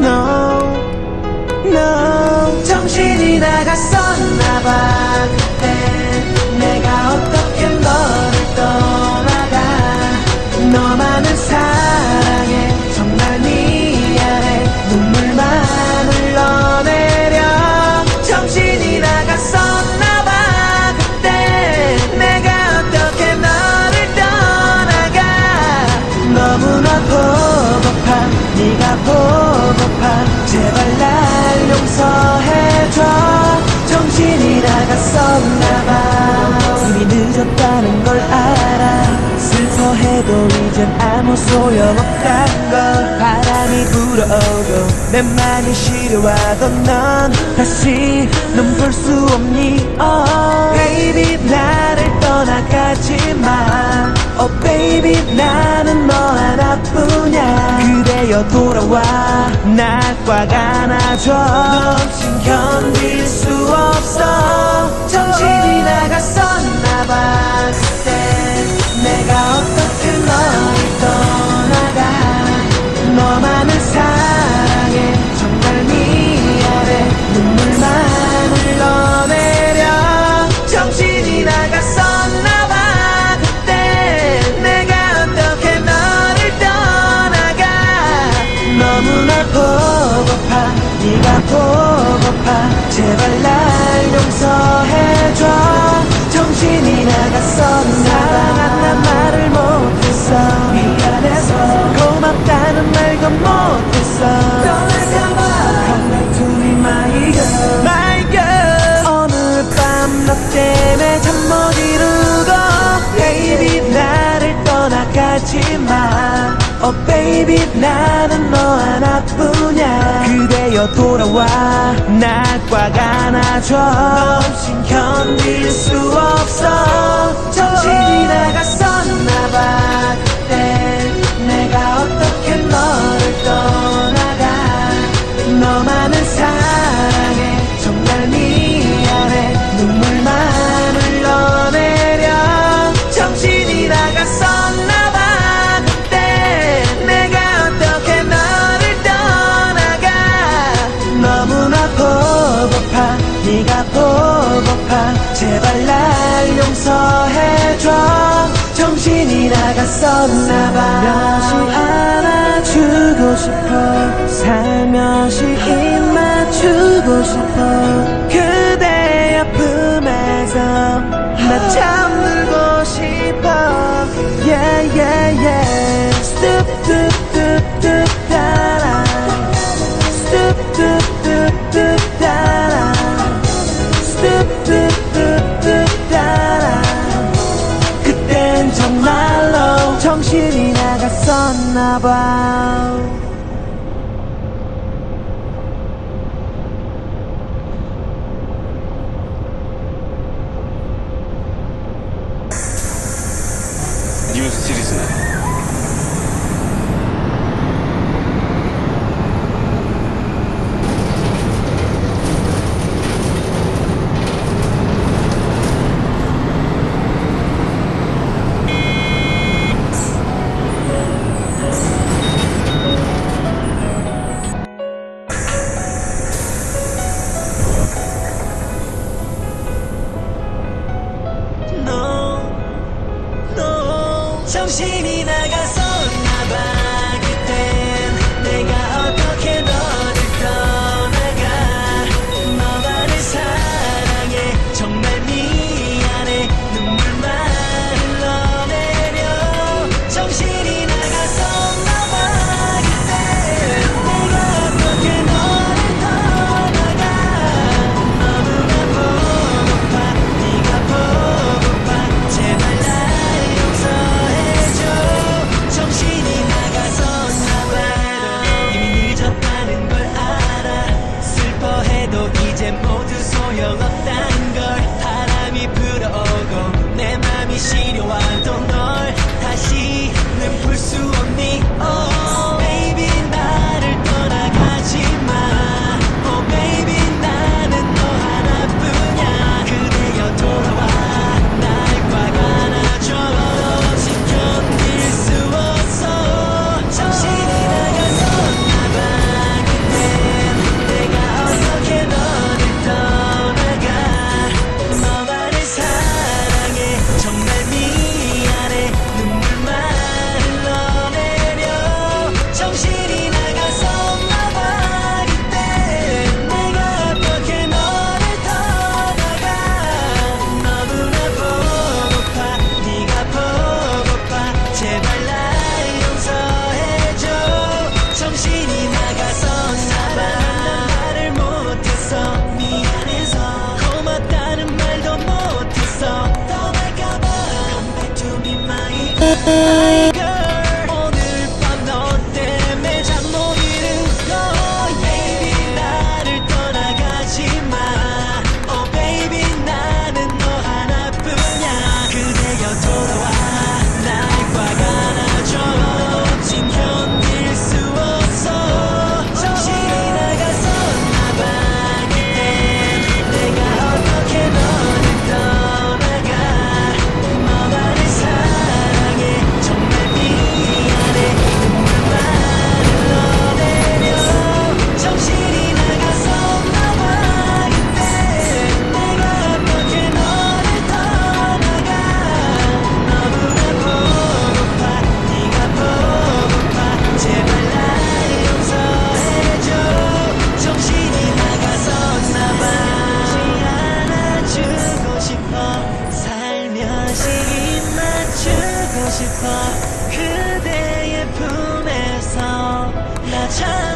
no no. 정신이 나갔었나 봐. 그때 내가 어떻게 너를 떠나가. 너만은 사랑해. 정말 미안해. 눈물만 흘러내려. 정신이 나갔었나 봐. 그때 내가 어떻게 너를 떠나가. 너무나 아무 소용없단 걸 바람이 불어도 내 맘이 시려와도 넌 다시 눈볼수 없니? Oh. Baby 나를 떠나가지 마. Oh baby 나는 너 하나뿐이야. 그대여 돌아와. 날 꽉 안아줘. 너 없인 견딜 수 없어. 정신이 나갔었나봐 네가 보고파. 제발 날 용서해줘. 정신이 나갔었나 사랑한단 말을 못했어. 미안해서 고맙다는 말도 못했어. 떠날까봐. Come to me my girl my girl 오늘 밤 너 때문에 잠 못 이루고. Baby 나를 떠나가지 마. Oh baby 나는 그대여 돌아와. 날꽉 안아줘 너 없인 견딜 수 없어. 정신이 나갔었나봐 제발 날 용서해줘. 정신이 나갔었나봐. 살며시 안아주고 싶어. 살며시 입 맞추고 싶어. 그대 아픔에서 나 잠들고 싶어. Yeah yeah yeah 나 good. 싶어 그대의 품에서 나 찾아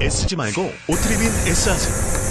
S지 말고 오트리빈 S하세요